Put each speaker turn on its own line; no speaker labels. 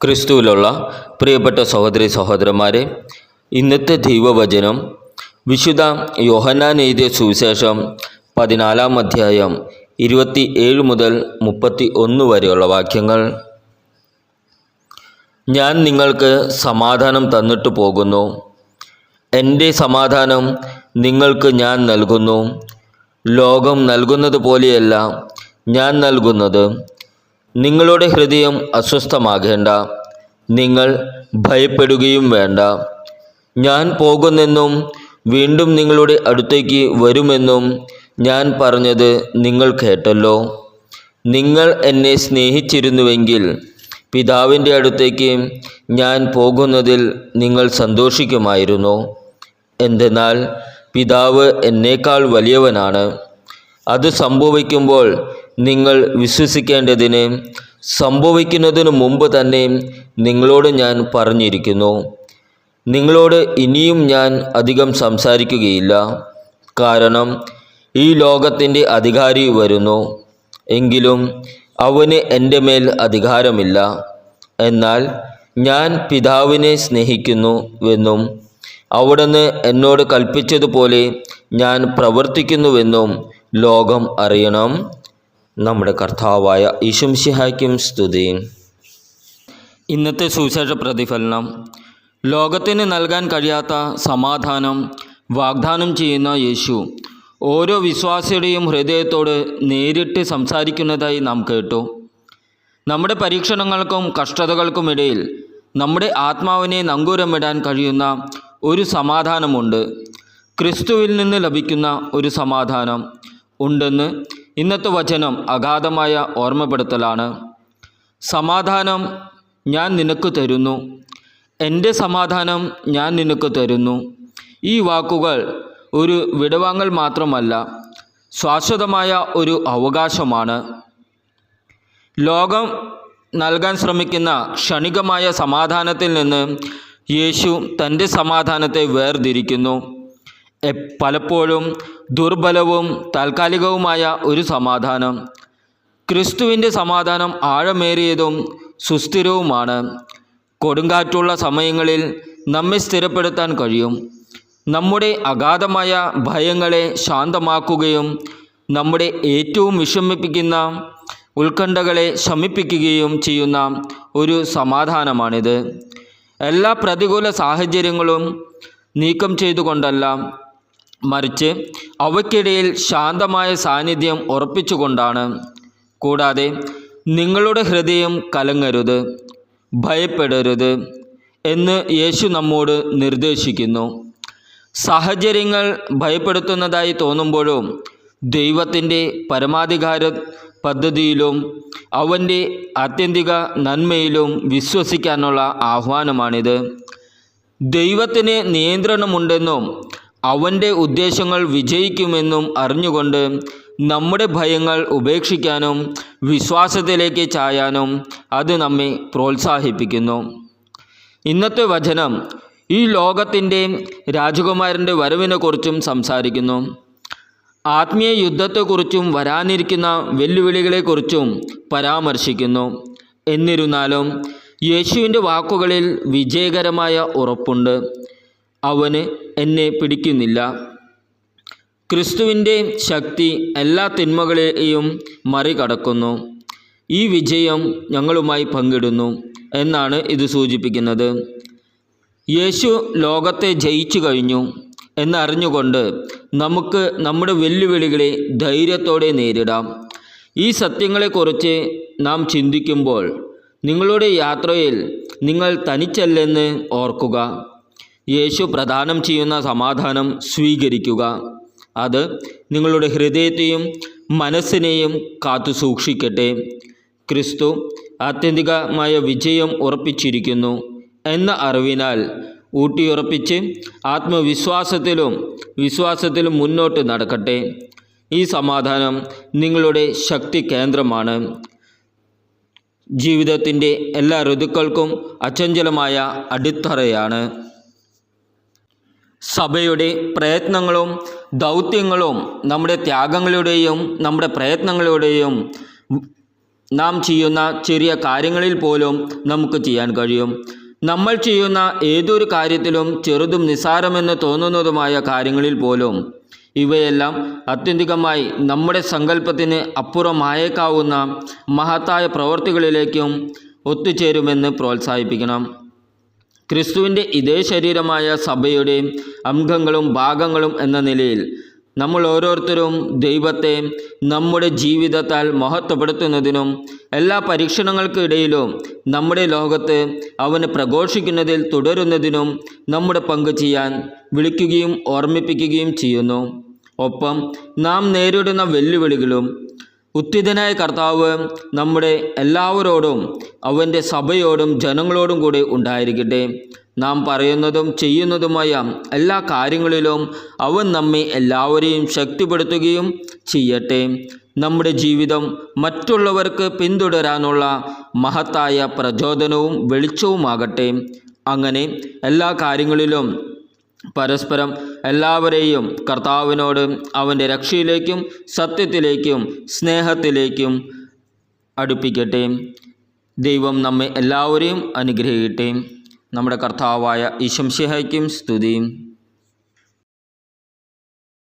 ക്രിസ്തുവിലുള്ള പ്രിയപ്പെട്ട സഹോദരി സഹോദരന്മാരെ ഇന്നത്തെ ദൈവവചനം വിശുദ്ധ യോഹന്നാൻ എഴുതിയ സുവിശേഷം പതിനാലാം അധ്യായം ഇരുപത്തി ഏഴ് മുതൽ മുപ്പത്തി ഒന്ന് വരെയുള്ള വാക്യങ്ങൾ. ഞാൻ നിങ്ങൾക്ക് സമാധാനം തന്നിട്ട് പോകുന്നു. എന്റെ സമാധാനം നിങ്ങൾക്ക് ഞാൻ നൽകുന്നു. ലോകം നൽകുന്നത് പോലെയല്ല ഞാൻ നൽകുന്നത്. നിങ്ങളുടെ ഹൃദയം അസ്വസ്ഥമാകേണ്ട. നിങ്ങൾ ഭയപ്പെടുകയും വേണ്ട. ഞാൻ പോകുന്നെന്നും വീണ്ടും നിങ്ങളുടെ അടുത്തേക്ക് വരുമെന്നും ഞാൻ പറഞ്ഞത് നിങ്ങൾ കേട്ടല്ലോ. നിങ്ങൾ എന്നെ സ്നേഹിച്ചിരുന്നുവെങ്കിൽ പിതാവിന്റെ അടുത്തേക്ക് ഞാൻ പോകുന്നതിൽ നിങ്ങൾ സന്തോഷിക്കുമായിരുന്നു. എന്തെന്നാൽ പിതാവ് എന്നേക്കാൾ വലിയവനാണ്. അത് സംഭവിക്കുമ്പോൾ നിങ്ങൾ വിശ്വസിക്കേണ്ടതിന് സംഭവിക്കുന്നതിനു മുമ്പ് തന്നെ നിങ്ങളോട് ഞാൻ പറഞ്ഞിരിക്കുന്നു. നിങ്ങളോട് ഇനിയും ഞാൻ അധികം സംസാരിക്കുകയില്ല. കാരണം ഈ ലോകത്തിന്റെ അധികാരി വരുന്നു. എങ്കിലും അവന് എന്റെ മേൽ അധികാരമില്ല. എന്നാൽ ഞാൻ പിതാവിനെ സ്നേഹിക്കുന്നു എന്നും അവിടുന്ന് എന്നോട് കൽപ്പിച്ചതുപോലെ ഞാൻ പ്രവർത്തിക്കുന്നുവെന്നും ലോകം അറിയണം. നമ്മുടെ കർത്താവായ ഈശംഷിഹായ്ക്കും സ്തുതി. ഇന്നത്തെ സുവിശേഷ പ്രതിഫലനം. ലോകത്തിന് നൽകാൻ കഴിയാത്ത സമാധാനം വാഗ്ദാനം ചെയ്യുന്ന യേശു. ഓരോ വിശ്വാസിയുടെയും ഹൃദയത്തോട് നേരിട്ട് സംസാരിക്കുന്നതായി നാം കേട്ടു. നമ്മുടെ പരീക്ഷണങ്ങൾക്കും കഷ്ടതകൾക്കുമിടയിൽ നമ്മുടെ ആത്മാവിനെ നങ്കൂരമിടാൻ കഴിയുന്ന ഒരു സമാധാനമുണ്ട്. ക്രിസ്തുവിൽ നിന്ന് ലഭിക്കുന്ന ഒരു സമാധാനം ഉണ്ടെന്ന് ഇന്നത്തെ വചനം അഗാധമായ ഓർമ്മപ്പെടുത്തലാണ്. സമാധാനം ഞാൻ നിനക്ക് തരുന്നു. എന്റെ സമാധാനം ഞാൻ നിനക്ക് തരുന്നു. ഈ വാക്കുകൾ ഒരു വിടവാങ്ങൽ മാത്രമല്ല ശാശ്വതമായ ഒരു അവകാശമാണ്. ലോകം നൽകാൻ ശ്രമിക്കുന്ന ക്ഷണികമായ സമാധാനത്തിൽ നിന്ന് യേശു തന്റെ സമാധാനത്തെ വേർതിരിക്കുന്നു. പലപ്പോഴും ദുർബലവും താൽക്കാലികവുമായ ഒരു സമാധാനം. ക്രിസ്തുവിന്റെ സമാധാനം ആഴമേറിയതും സുസ്ഥിരവുമാണ്. കൊടുങ്കാറ്റുള്ള സമയങ്ങളിൽ നമ്മെ സ്ഥിരപ്പെടുത്താൻ കഴിയും. നമ്മുടെ അഗാധമായ ഭയങ്ങളെ ശാന്തമാക്കുകയും നമ്മുടെ ഏറ്റവും വിഷമിപ്പിക്കുന്ന ഉത്കണ്ഠകളെ ശമിപ്പിക്കുകയും ചെയ്യുന്ന ഒരു സമാധാനമാണിത്. എല്ലാ പ്രതികൂല സാഹചര്യങ്ങളും നീക്കം ചെയ്തുകൊണ്ടല്ല മറിച്ച് അവയ്ക്കിടയിൽ ശാന്തമായ സാന്നിധ്യം ഉറപ്പിച്ചുകൊണ്ടാണ്. കൂടാതെ നിങ്ങളുടെ ഹൃദയം കലങ്ങരുത് ഭയപ്പെടരുത് എന്ന് യേശു നമ്മോട് നിർദ്ദേശിക്കുന്നു. സാഹചര്യങ്ങൾ ഭയപ്പെടുത്തുന്നതായി തോന്നുമ്പോഴും ദൈവത്തിന്റെ പരമാധികാര പദ്ധതിയിലും അവന്റെ ആത്യന്തിക നന്മയിലും വിശ്വസിക്കാനുള്ള ആഹ്വാനമാണിത്. ദൈവത്തിന് നിയന്ത്രണമുണ്ടെന്നും അവന്റെ ഉദ്ദേശങ്ങൾ വിജയിക്കുമെന്നും അറിഞ്ഞുകൊണ്ട് നമ്മുടെ ഭയങ്ങൾ ഉപേക്ഷിക്കാനും വിശ്വാസത്തിലേക്ക് ചായാനും അത് നമ്മെ പ്രോത്സാഹിപ്പിക്കുന്നു. ഇന്നത്തെ വചനം ഈ ലോകത്തിന്റെ രാജകുമാരന്റെ വരവിനെക്കുറിച്ചും സംസാരിക്കുന്നു. ആത്മീയ യുദ്ധത്തെക്കുറിച്ചും വരാനിരിക്കുന്ന വെല്ലുവിളികളെക്കുറിച്ചും പരാമർശിക്കുന്നു. എന്നിരുന്നാലും യേശുവിന്റെ വാക്കുകളിൽ വിജയകരമായ ഉറപ്പുണ്ട്. അവന് എന്നെ പിടിക്കുന്നില്ല. ക്രിസ്തുവിന്റെ ശക്തി എല്ലാ തിന്മകളെയും മറികടക്കുന്നു. ഈ വിജയം ഞങ്ങളുമായി പങ്കിടുന്നു എന്നാണ് ഇത് സൂചിപ്പിക്കുന്നത്. യേശു ലോകത്തെ ജയിച്ചു കഴിഞ്ഞു എന്നറിഞ്ഞുകൊണ്ട് നമുക്ക് നമ്മുടെ വെല്ലുവിളികളെ ധൈര്യത്തോടെ നേരിടാം. ഈ സത്യങ്ങളെക്കുറിച്ച് നാം ചിന്തിക്കുമ്പോൾ നിങ്ങളുടെ യാത്രയിൽ നിങ്ങൾ തനിച്ചല്ലെന്ന് ഓർക്കുക. യേശു പ്രദാനം ചെയ്യുന്ന സമാധാനം സ്വീകരിക്കുക. അത് നിങ്ങളുടെ ഹൃദയത്തെയും മനസ്സിനെയും കാത്തു സൂക്ഷിക്കട്ടെ. ക്രിസ്തു ആത്യന്തികമായ വിജയം ഉറപ്പിച്ചിരിക്കുന്നു എന്ന അറിവിനാൽ ഊട്ടിയുറപ്പിച്ച് ആത്മവിശ്വാസത്തിലും വിശ്വാസത്തിലും മുന്നോട്ട് നടക്കട്ടെ. ഈ സമാധാനം നിങ്ങളുടെ ശക്തി കേന്ദ്രമാണ്. ജീവിതത്തിന്റെ എല്ലാ ഋതുക്കൾക്കും അചഞ്ചലമായ അടിത്തറയാണ്. സഭയുടെ പ്രയത്നങ്ങളും ദൗത്യങ്ങളും നമ്മുടെ ത്യാഗങ്ങളുടെയും നമ്മുടെ പ്രയത്നങ്ങളുടെയും നാം ചെയ്യുന്ന ചെറിയ കാര്യങ്ങളിൽ പോലും നമുക്ക് ചെയ്യാൻ കഴിയും. നമ്മൾ ചെയ്യുന്ന ഏതൊരു കാര്യത്തിലും ചെറുതും നിസാരമെന്ന് തോന്നുന്നതുമായ കാര്യങ്ങളിൽ പോലും ഇവയെല്ലാം അത്യന്തികമായി നമ്മുടെ സങ്കല്പത്തിന് അപ്പുറമായേക്കാവുന്ന മഹത്തായ പ്രവൃത്തികളിലേക്കും ഒത്തുചേരുമെന്ന് പ്രോത്സാഹിപ്പിക്കണം. ക്രിസ്തുവിന്റെ ഇതേ ശരീരമായ സഭയുടെ അംഗങ്ങളും ഭാഗങ്ങളും എന്ന നിലയിൽ നമ്മൾ ഓരോരുത്തരും ദൈവത്തെ നമ്മുടെ ജീവിതത്താൽ മഹത്വപ്പെടുത്തുന്നതിനും എല്ലാ പരീക്ഷണങ്ങൾക്കിടയിലും നമ്മുടെ ലോകത്ത് അവനെ പ്രഘോഷിക്കുന്നതിൽ തുടരുന്നതിനും നമ്മുടെ പങ്ക് ചെയ്യാൻ വിളിക്കുകയും ഓർമ്മിപ്പിക്കുകയും ചെയ്യുന്നു. ഒപ്പം നാം നേരിടുന്ന വെല്ലുവിളികളും ഉത്തിതനായ കർത്താവ് നമ്മുടെ എല്ലാവരോടും അവന്റെ സഭയോടും ജനങ്ങളോടും കൂടി ഉണ്ടായിരിക്കട്ടെ. നാം പറയുന്നതും ചെയ്യുന്നതുമായ എല്ലാ കാര്യങ്ങളിലും അവൻ നമ്മെ എല്ലാവരെയും ശക്തിപ്പെടുത്തുകയും ചെയ്യട്ടെ. നമ്മുടെ ജീവിതം മറ്റുള്ളവർക്ക് പിന്തുടരാനുള്ള മഹത്തായ പ്രചോദനവും വെളിച്ചവുമാകട്ടെ. അങ്ങനെ എല്ലാ കാര്യങ്ങളിലും പരസ്പരം എല്ലാവരെയും കർത്താവിനോട് അവന്റെ രക്ഷയിലേക്കും സത്യത്തിലേക്കും സ്നേഹത്തിലേക്കും അടുപ്പിക്കട്ടെ. ദൈവം നമ്മെ എല്ലാവരെയും അനുഗ്രഹിക്കട്ടെ. നമ്മുടെ കർത്താവായ ഈശംസിഹയ്ക്കും സ്തുതിയും.